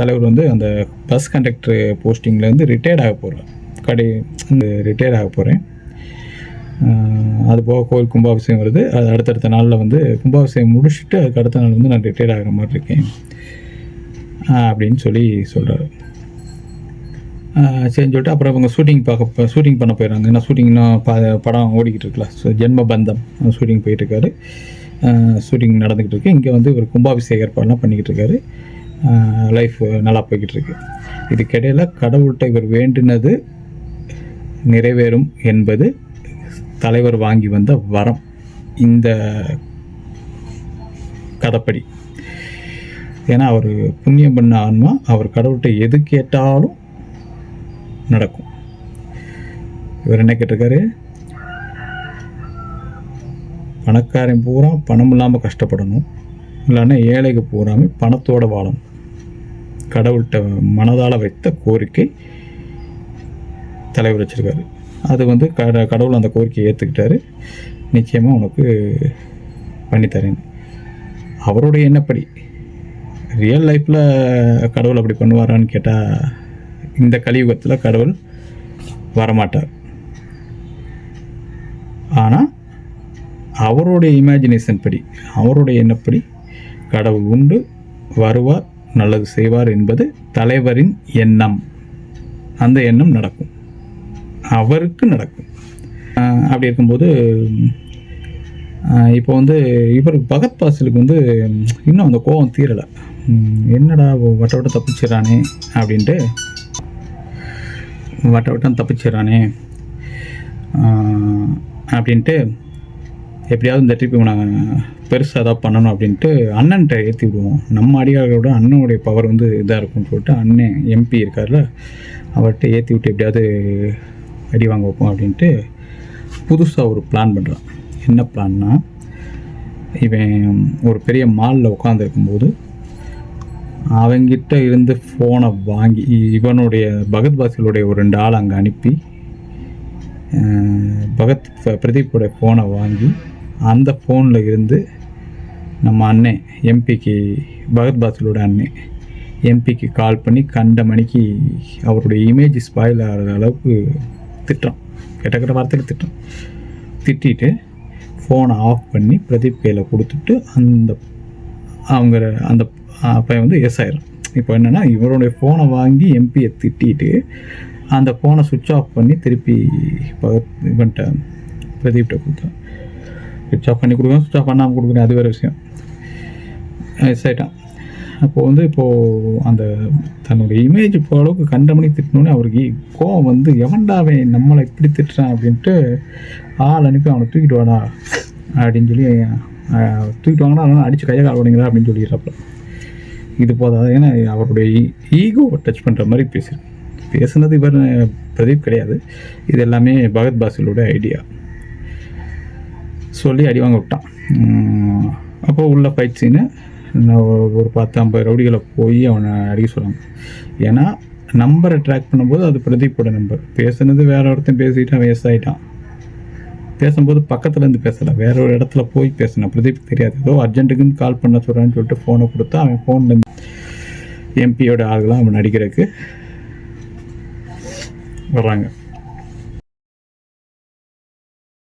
தலைவர் வந்து அந்த பஸ் கண்டக்டர் போஸ்டிங்லேருந்து ரிட்டையர்ட் ஆக போகிறார் கடை ரிட்டையர்ட் ஆக போகிறேன் அது போக கோவில் கும்பாபிஷேகம் வருது. அது அடுத்தடுத்த நாளில் வந்து கும்பாபிஷேகம் முடிச்சுட்டு அதுக்கு அடுத்த நாள் வந்து நான் ரிட்டையர்ட் ஆகிற மாதிரி இருக்கேன். அப்படின்னு சொல்லி சொல்கிறாரு சரின்னு சொல்லிட்டு அப்புறம் இவங்க ஷூட்டிங் பார்க்க ஷூட்டிங் பண்ண போயிடறாங்க. ஏன்னா ஷூட்டிங்னா ப படம் ஓடிக்கிட்டு இருக்கலாம் ஸோ ஜென்ம பந்தம். ஷூட்டிங் போயிட்டுருக்காரு ஷூட்டிங் நடந்துக்கிட்டு இருக்கு. இங்கே வந்து இவர் கும்பாபிஷேக ஏற்பாடுலாம் பண்ணிக்கிட்டு இருக்காரு. லைஃப் நல்லா போய்கிட்டு இருக்கு இதுக்கிடையில் கடவுள்கிட்ட இவர் வேண்டினது நிறைவேறும் என்பது தலைவர் வாங்கி வந்த வரம். இந்த கதைப்படி. ஏன்னா அவர் புண்ணியம் பண்ண ஆன்மா அவர் கடவுள்கிட்ட எது கேட்டாலும் நடக்கும். இவர் என்ன கேட்டிருக்காரு? பணக்காரன் பூரா பணம் இல்லாமல் கஷ்டப்படணும். இல்லைன்னா ஏழைக்கு பூராமே பணத்தோடு வாழணும். கடவுள்கிட்ட மனதால் வைத்த கோரிக்கை தலைவர் வச்சுருக்காரு. அது வந்து கட கடவுள் அந்த கோரிக்கையை ஏற்றுக்கிட்டாரு நிச்சயமாக உனக்கு பண்ணித்தரேன் அவருடைய எண்ணப்படி ரியல் லைஃப்பில் கடவுள் அப்படி பண்ணுவாரான்னு கேட்டால் இந்த கலியுகத்தில் கடவுள் வரமாட்டார். ஆனால் அவருடைய இமேஜினேஷன் படி அவருடைய எண்ணப்படி கடவுள் உண்டு வருவார் நல்லது செய்வார் என்பது தலைவரின் எண்ணம். அந்த எண்ணம் நடக்கும். அவருக்கு நடக்கும். அப்படி இருக்கும்போது இப்போ வந்து இவருக்கு பகத் பாசிலுக்கு வந்து இன்னும் அந்த கோபம் தீரலை. என்னடா வட்ட வட்டம் தப்பிச்சிடறானே அப்படின்ட்டு வட்ட வட்டம் தப்பிச்சிடறானே அப்படின்ட்டு எப்படியாவது இந்த ட்ரிப் நாங்கள் பெருசாக ஏதாவது பண்ணணும் அப்படின்ட்டு அண்ணன்ட்ட ஏற்றி விடுவோம். நம்ம அடியார்களோட அண்ணனுடைய பவர் வந்து இதாக இருக்கும்னு சொல்லிட்டு அண்ணன் எம்பி இருக்கார்ல அவர்கிட்ட ஏற்றி விட்டு எப்படியாவது அடி வாங்க வைப்போம் அப்படின்ட்டு புதுசாக ஒரு பிளான் பண்ணுறான் என்ன பிளான்னா இவன் ஒரு பெரிய மாலில் உட்காந்துருக்கும்போது அவங்கிட்ட இருந்து ஃபோனை வாங்கி இவனுடைய பகத் பாசிலுடைய ஒரு ரெண்டு ஆள் அங்கே அனுப்பி பகத் பிரதீப்புடைய ஃபோனை வாங்கி அந்த ஃபோனில் இருந்து நம்ம அண்ணன் எம்பிக்கு பகத் பாத்லோட அண்ணன் எம்பிக்கு கால் பண்ணி கண்ட மணிக்கு அவருடைய இமேஜ் ஸ்பாயில் ஆகிற அளவுக்கு திட்டம் கெட்ட கெட்ட வார்த்தையில் திட்டம் திட்டிட்டு ஃபோனை ஆஃப் பண்ணி பிரதீப் கையில் கொடுத்துட்டு அந்த அவங்க அந்த பையன் வந்து எஸ் ஆயிரும் இப்போ என்னென்னா இவருடைய ஃபோனை வாங்கி எம்பியை திட்டிட்டு அந்த ஃபோனை சுவிட்ச் ஆஃப் பண்ணி திருப்பி பகத் இவன்ட்ட பிரதீப்கிட்ட கொடுத்தான் சுவிட்ச் ஆஃப் பண்ணி கொடுக்கணும் சுவிட்ச் ஆஃப் பண்ணாமல் கொடுக்குறேன் அது வேறு விஷயம். எஸ் ஆகிட்டான் அப்போது வந்து இப்போது அந்த தன்னுடைய இமேஜ் இப்போ அளவுக்கு கண்டமணி திட்டினோன்னே அவருக்கு கோவம் வந்து எவன்டாவே நம்மளை இப்படி திட்டுறான்? அப்படின்ட்டு ஆள் அனுப்பி அவனை தூக்கிட்டு வாடா அப்படின்னு சொல்லி தூக்கிட்டு வாங்கினா அவனை அடித்து கையை கால் உடைங்களா அப்படின்னு சொல்லிடுறாப்புல. இது போதாது. ஏன்னா அவருடைய ஈகோவை டச் பண்ணுற மாதிரி பேசுகிறேன் பேசுனது இவர் பிரதீப் கிடையாது. இது எல்லாமே பகத் பாசிலோட ஐடியா சொல்லி அடி வாங்க விட்டான். அப்போது அப்போ உள்ள ஃபைட் சீனு ஒரு பத்து ஐம்பது ரவுடிகளை போய் அவனை அடிக்க சொல்லுவாங்க ஏன்னா நம்பரை ட்ராக் பண்ணும்போது அது பிரதீப்போட நம்பர் பேசுனது வேற ஒருத்தன் பேசிட்டு அவன் ஆகிட்டான் பேசும்போது பக்கத்துலேருந்து பேசலை. வேற ஒரு இடத்துல போய் பேசினான். பிரதீப் தெரியாது. ஏதோ அர்ஜென்ட்டுக்குன்னு கால் பண்ண சொல்கிறான்னு சொல்லிட்டு ஃபோனை கொடுத்தா அவன் ஃபோன்லேருந்து எம்பியோட ஆளுகளாம் அவன் நடிக்கிறதுக்கு வர்றாங்க.